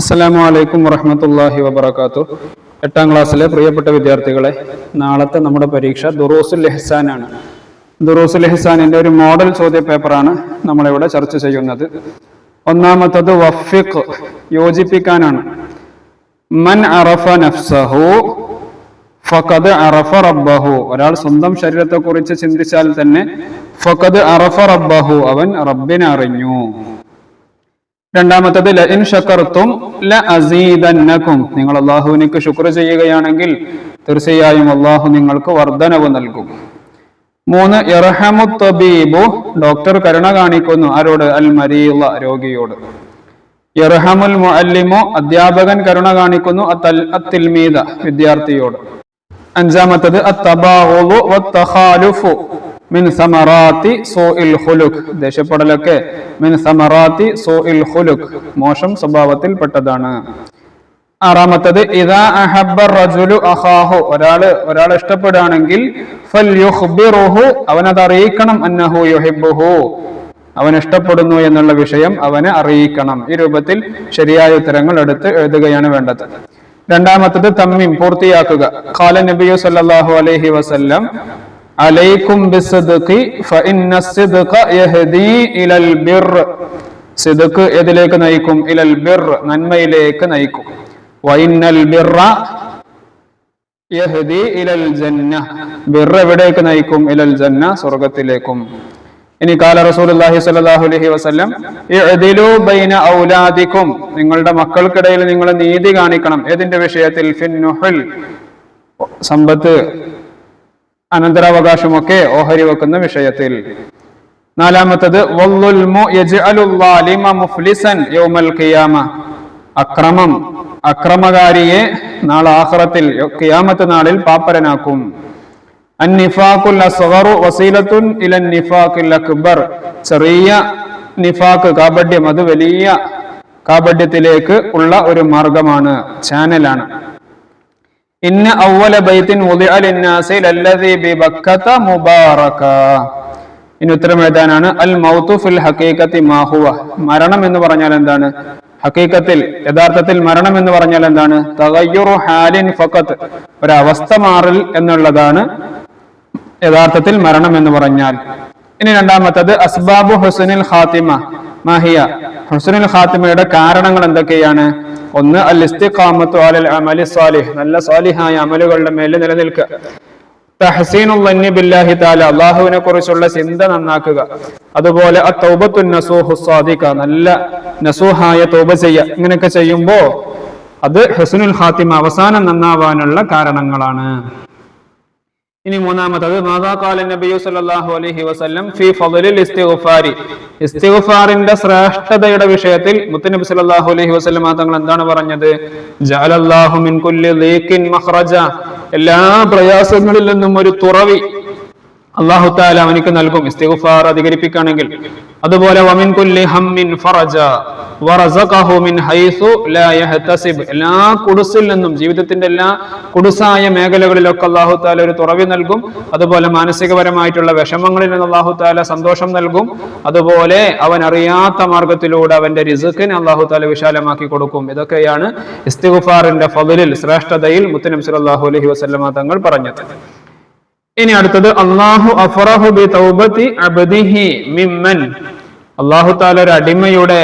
അസ്സലാമു അലൈക്കും വറഹമത്തല്ലാഹി വബർക്കാത്തു എട്ടാം ക്ലാസ്സിലെ പ്രിയപ്പെട്ട വിദ്യാർത്ഥികളെ നാളത്തെ നമ്മുടെ പരീക്ഷ ദുറൂസുൽ ലഹ്സാനാണ് ദുറൂസുൽ ലെഹസാനിന്റെ ഒരു മോഡൽ ചോദ്യ പേപ്പറാണ് നമ്മളിവിടെ ചർച്ച ചെയ്യുന്നത്. ഒന്നാമത്തത് വഫിഖ് യോജിപ്പിക്കാനാണ്. മൻ അറഫ നഫ്സഹു ഫഖദ് അറഫ റബ്ബഹു. ഒരാൾ സ്വന്തം ശരീരത്തെക്കുറിച്ച് ചിന്തിച്ചാൽ തന്നെ ഫഖദ് അറഫ റബ്ബഹു അവൻ റബ്ബിനെ അറിഞ്ഞു. രണ്ടാമത്തത് ലഇൻ ഇൻ ഷക്കർത്തും ല നിങ്ങൾ അള്ളാഹുവിനേക്ക് ശുക്ർ ചെയ്യുകയാണെങ്കിൽ തീർച്ചയായും അള്ളാഹു നിങ്ങൾക്ക് വർധനവ് നൽകും. മൂന്ന് ഇർഹമു തബീബു ഡോക്ടർ കരുണ കാണിക്കുന്നു ആരോട്? അൽ മരീള രോഗിയോട്. ഇറഹമുൽ മുഅല്ലിമു. അധ്യാപകൻ കരുണ കാണിക്കുന്നു അത്തൽ അത്തിൽമീദ വിദ്യാർത്ഥിയോട്. അഞ്ചാമത്തത് മിൻ സമറാത്തി സോ ഇൽ ഹുലുഖ്. ദേഷ്യപ്പെടലൊക്കെ. മിൻ സമറാത്തി സോ ഇൽ ഹുലുഖ്. മോശം സ്വഭാവത്തിൽപ്പെട്ടതാണ്. ആറാമത്തത് ഇതാ അഹബ്ബ റജുലു അഹാഹു ഒരാൾ ഒരാൾ ഇഷ്ടപ്പെടുകയാണെങ്കിൽ ഫൽയുഖ്ബിറുഹു. അവനത് അറിയിക്കണം അന്നഹു യുഹിബുഹു അവൻ ഇഷ്ടപ്പെടുന്നു എന്നുള്ള വിഷയം അവനെ അറിയിക്കണം. ഈ രൂപത്തിൽ ശരിയായ ഉത്തരങ്ങൾ എടുത്ത് എഴുതുകയാണ് വേണ്ടത്. രണ്ടാമത്തത് തമ്മിം പൂർത്തിയാക്കുക. ഖാല നബിയു സല്ലല്ലാഹു അലൈഹി വസല്ലം അലൈക്കും ബിസ്ദുഖി ഫഇന്ന സിദ്ഖ യഹ്ദി ഇലൽ ബിർ. സിദ്ഖ് എതിലേക്ക് നയിക്കും? ഇലൽ ബിർ നന്മയിലേക്ക് നയിക്കും. വഇന്നൽ ബിർറ യഹ്ദി ഇലൽ ജന്ന. ബിർ എവിടേക്ക് നയിക്കും? ഇലൽ ജന്ന സ്വർഗത്തിലേക്കും. ഇനി കാല റസൂലുള്ളാഹി സ്വല്ലല്ലാഹു അലൈഹി വസല്ലം ഇഅ്ദിലു ബൈന ഔലാദികും നിങ്ങളുടെ മക്കൾക്കിടയിൽ നിങ്ങൾ നീതി കാണിക്കണം. ഏതിന്റെ വിഷയത്തിൽ? ഫിന്നുഹുൽ സമ്പത്ത്. അനന്തരാവകാശമൊക്കെ ഓഹരി വെക്കുന്ന വിഷയത്തിൽ. നാലാമത്തത് അക്രമം അക്രമകാരിയെ നാളെ ആഹ്റത്തിൽ ഖിയാമത്ത് നാളിൽ പാപ്പരനാക്കും. ചെറിയ നിഫാഖ് കാപഡ്യം അത് വലിയ കാപഡ്യത്തിലേക്ക് ഉള്ള ഒരു മാർഗമാണ് ചാനലാണ്. ഇന്ന അവല ബൈത്തിൻ ഇനി ഉത്തരം എഴുതാനാണ് അൽ മൗത്തു ഫിൽ ഹക്കീക്കത്തി മാ ഹുവ. മരണം എന്ന് പറഞ്ഞാൽ എന്താണ്? ഹക്കീക്കത്തിൽ യഥാർത്ഥത്തിൽ മരണം എന്ന് പറഞ്ഞാൽ എന്താണ്? തഗയ്യുറു ഹാലിൻ ഫക്കത്ത് ഒരവസ്ഥ മാറൽ എന്നുള്ളതാണ് യഥാർത്ഥത്തിൽ മരണം എന്ന് പറഞ്ഞാൽ. ഇനി രണ്ടാമത്തത് അസ്ബാബു ഹുസനിൽ ഖാത്തിമ. മാഹിയ ഹുസനുൽ ഖാത്തിമയുടെ കാരണങ്ങൾ എന്തൊക്കെയാണ്? ഒന്ന് അൽ ഇസ്തിഖാമത്തു അലൽ അമലി സാലിഹ്. നല്ല സാലിഹായ അമലുകളുടെ മേൽ നിലനിൽക്കുക. തഹസീനുൽ ലന്നി ബില്ലാഹി താല അള്ളാഹുവിനെ കുറിച്ചുള്ള ചിന്ത നന്നാക്കുക. അതുപോലെ ആ തൗബത്തു നസൂഹു സാദിഖ നല്ല നസൂഹായ തൗബ ചെയ്യുക. ഇങ്ങനെയൊക്കെ ചെയ്യുമ്പോൾ അത് ഹസനുൽ ഹാത്തിമ അവസാനം നന്നാവാനുള്ള കാരണങ്ങളാണ്. ഇനി മൂന്നാമത്തത് മാതാക്കാല കാല നബിയു സല്ലല്ലാഹു അലഹി വസ്ലം ഫി ഫലിൽ ഇസ്തിഗ്ഫാരി. ഇസ്തിഗുഫാറിന്റെ ശ്രേഷ്ഠതയുടെ വിഷയത്തിൽ മുത്തനബി സല്ലല്ലാഹു അലഹി വസ്ലം തങ്ങൾ എന്താണ് പറഞ്ഞത്? ജഅലല്ലാഹു മിൻ കുല്ലി മഖ്റജ. എല്ലാ പ്രയാസങ്ങളിൽ നിന്നും ഒരു തുറവി. അള്ളാഹു താല അവനിക്ക് നൽകും ഇസ്തിഗുഫാർ അധികരിപ്പിക്കുകയാണെങ്കിൽ അതുപോലെ വമിൻ കുല്ലി ഫറജ വറസഖഹു മിൻ ലാ യഹ്തസിബ്. എല്ലാ കുടുസിൽ നിന്നും ജീവിതത്തിന്റെ എല്ലാ കുടുസായ മേഖലകളിലൊക്കെ അള്ളാഹു താല ഒരു തുറവി നൽകും. അതുപോലെ മാനസികപരമായിട്ടുള്ള വിഷമങ്ങളിൽ നിന്ന് അള്ളാഹു താല സന്തോഷം നൽകും. അതുപോലെ അവൻ അറിയാത്ത മാർഗത്തിലൂടെ അവന്റെ റിസുഖിനെ അള്ളാഹു താല വിശാലമാക്കി കൊടുക്കും. ഇതൊക്കെയാണ് ഇസ്തിഗുഫാറിന്റെ ഫതിലിൽ ശ്രേഷ്ഠതയിൽ മുത്തനബി സല്ലല്ലാഹു അലൈഹി വസല്ലമ തങ്ങൾ പറഞ്ഞത്. ഇനി അടുത്തത് അള്ളാഹു അഫറഹു ബി തൗബത്തി അബദിഹി മിമ്മൻ. അള്ളാഹു താല ഒരു അടിമയുടെ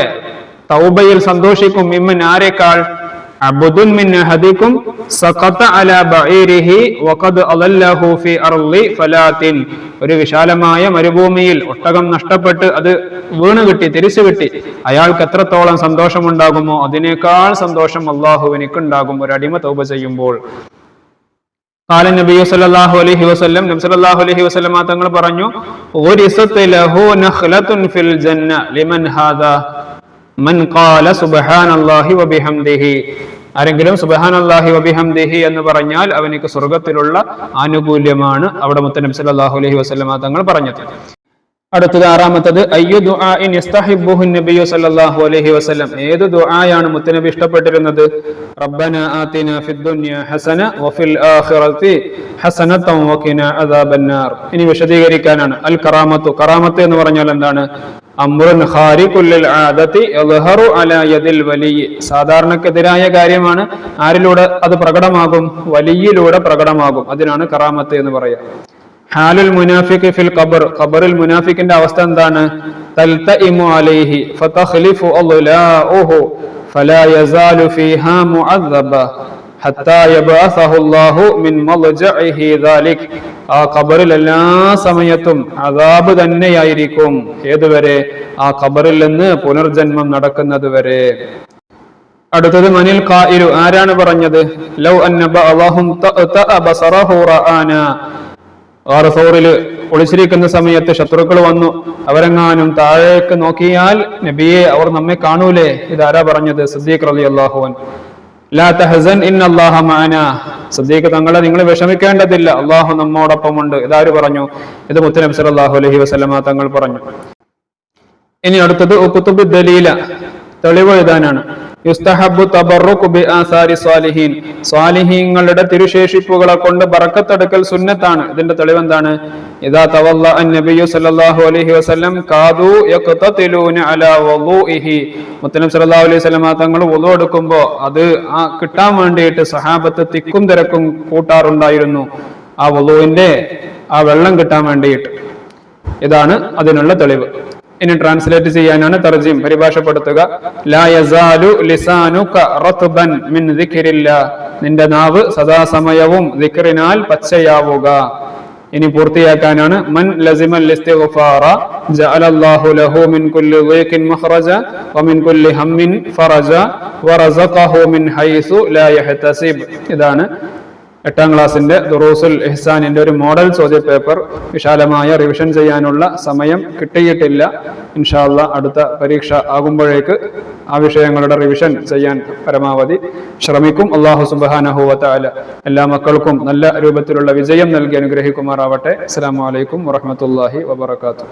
തൗബയിൽ സന്തോഷിക്കും. മിമ്മൻ ആരെക്കാൾ? അബ്ദുൻ മിൻ ഹദിക്കും സഖത അല ബഈരിഹി വഖദ് അലല്ലഹു ഫി അർളി ഫലാത്തിൻ. ഒരു വിശാലമായ മരുഭൂമിയിൽ ഒട്ടകം നഷ്ടപ്പെട്ട് അത് വീണ് കിട്ടി തിരിച്ചു കിട്ടി. അയാൾക്ക് എത്രത്തോളം സന്തോഷമുണ്ടാകുമോ അതിനേക്കാൾ സന്തോഷം അള്ളാഹുവിനിക്കുണ്ടാകും ഒരു അടിമ തൗബ ചെയ്യുമ്പോൾ കാല നബിയു സല്ലാഹു അലഹി വസ്ലം നബി സല്ലാഹു അലഹി വസ്ലമ തങ്ങൾ പറഞ്ഞു ആരെങ്കിലും സുബഹാൻ അള്ളാഹി വബിഹംദിഹി എന്ന് പറഞ്ഞാൽ അവനിക്ക് സ്വർഗത്തിലുള്ള ആനുകൂല്യമാണ് അവിടെ മുത്ത നബി സല്ലാഹു അലഹി വസ്ലമ തങ്ങൾ പറഞ്ഞത്. അടുത്തത് ആറാമത്തത് അയ്യു ദുആഇൻ യസ്തഹിബ്ബുഹു നബിയു സല്ലല്ലാഹു അലൈഹി വസല്ലം. ഏത് ദുആയാണ് മുത്തനബി ഇഷ്ടപ്പെട്ടിരുന്നത്? റബ്ബന ആതിന ഫിദ് ദുനിയ ഹസന വഫിൽ ആഖിറതി ഹസനതൻ വഖിന അദാബന്നാർ. ഇനി വിശദീകരിക്കാനാണ്. അൽ കറാമത്തു കറാമത്ത് എന്ന് പറഞ്ഞാൽ എന്താണ്? അമ്രുൻ ഖാരിഖുൽ ആദതി യദ്ഹറു അലാ യദിൽ വലി. സാധാരണക്കെതിരായ കാര്യമാണ്. ആരിലൂടെ അത് പ്രകടമാകും? വലിയിലൂടെ പ്രകടമാകും. അതിനാണ് കറാമത്ത് എന്ന് പറയുക. ഹാലുൽ മുനാഫിഖ് ഫിൽ ഖബർ. ഖബറിൽ മുനാഫിക്കിന്റെ അവസ്ഥ എന്താണ്? തൽതഇമു അലൈഹി ഫതഖ്ലിഫു അദ്ലാഉഹു ഫലാ യസാലു ഫീഹാ മുഅദ്ദബ ഹത്താ യബഅസഹു അല്ലാഹു മിൻ മൽജഇഹി ദാലിക്. ആ ഖബറിൽ എല്ലാ സമയത്തും അദാബ് തന്നെയായിരിക്കും ഏതുവരെ? ആ ഖബറിൽ നിന്ന് പുനർജന്മം നടക്കുന്നത് വരെ. അടുത്തത് മനിൽ ഖായിലു ആരാണ് പറഞ്ഞത്? ലൗ അന്നബ അല്ലാഹു തഅബസറഹു റആന. ഗാറസോറിൽ ഒളിച്ചിരിക്കുന്ന സമയത്ത് ശത്രുക്കൾ വന്നു. അവരെങ്ങാനും താഴേക്ക് നോക്കിയാൽ നബിയെ അവർ നമ്മെ കാണൂലേ? ഇതാരാ പറഞ്ഞത്? സദ്ദീഖ് റലി അള്ളാഹുവൻ ലാ തഹസൻ സദ്ദീഖ് തങ്ങളെ നിങ്ങൾ വിഷമിക്കേണ്ടതില്ല. അള്ളാഹു നമ്മോടൊപ്പമുണ്ട്. ഇതാര് പറഞ്ഞു? ഇത് മുത്തനബി അള്ളാഹു അലഹി വസ്ലമ തങ്ങൾ പറഞ്ഞു. ഇനി അടുത്തത് ദലീല. തെളിവ് എഴുതാനാണ് യുസ്തഹബു തബറുഖു ആസാരി സ്വാലിഹീൻ. സ്വാലിഹീങ്ങളുടെ തിരുശേഷിപ്പുകളെ കൊണ്ട് ബറക്കത്തെടുക്കൽ സുന്നത്താണ്. ഇതിന്റെ തെളിവ് എന്താണ് ഇദാ തവല്ല അൻ നബിയു സല്ലല്ലാഹു അലൈഹി വസല്ലം കാദു യഖ്തതിലൂന അലാ വുളൂഇഹി മുത്തനബി സല്ലല്ലാഹു അലൈഹി വസല്ലം തങ്ങൾ വുളു എടുക്കുമ്പോൾ അത് ആ കിട്ടാൻ വേണ്ടിയിട്ട് സഹാബത്ത് തിക്കും തിരക്കും കൂട്ടാറുണ്ടായിരുന്നു. ആ വുളുവിന്റെ ആ വെള്ളം കിട്ടാൻ വേണ്ടിയിട്ട്. ഇതാണ് അതിനുള്ള തെളിവ്. ഇനി ട്രാൻസ്ലേറ്റ് ചെയ്യാനാണ് തർജീം പരിഭാഷപ്പെടുത്തുക. നിന്റെ നാവ് സദാസമയവും ദിക്റിനാൽ പച്ചയാവുക. ഇനി പൂർത്തിയാക്കാനാണ്. മൻ ലസിമൽ ഇസ്തിഗ്ഫാറ ജഅലല്ലാഹു ലഹു മിൻ കുല്ലി ളീഖിൻ മഖ്റജ വമിൻ കുല്ലി ഹമ്മിൻ ഫറജ വറസഖഹു മിൻ ഹൈസു ലാ യഹ്തസിബ്. ഇതാണ് എട്ടാം ക്ലാസ്സിന്റെ ദുറൂസുൽ ഇഹ്സാനിന്റെ ഒരു മോഡൽ ചോദ്യ പേപ്പർ വിശാലമായ റിവിഷൻ ചെയ്യാനുള്ള സമയം കിട്ടിയിട്ടില്ല. ഇൻഷാല്ല അടുത്ത പരീക്ഷ ആകുമ്പോഴേക്ക് ആ വിഷയങ്ങളുടെ റിവിഷൻ ചെയ്യാൻ പരമാവധി ശ്രമിക്കും. അള്ളാഹു സുബാനഹുവല എല്ലാ മക്കൾക്കും നല്ല രൂപത്തിലുള്ള വിജയം നൽകി അനുഗ്രഹിക്കുമാറാവട്ടെ. അസ്സാം വലൈക്കും വറഹമത്തല്ലാഹി വബർക്കാത്തു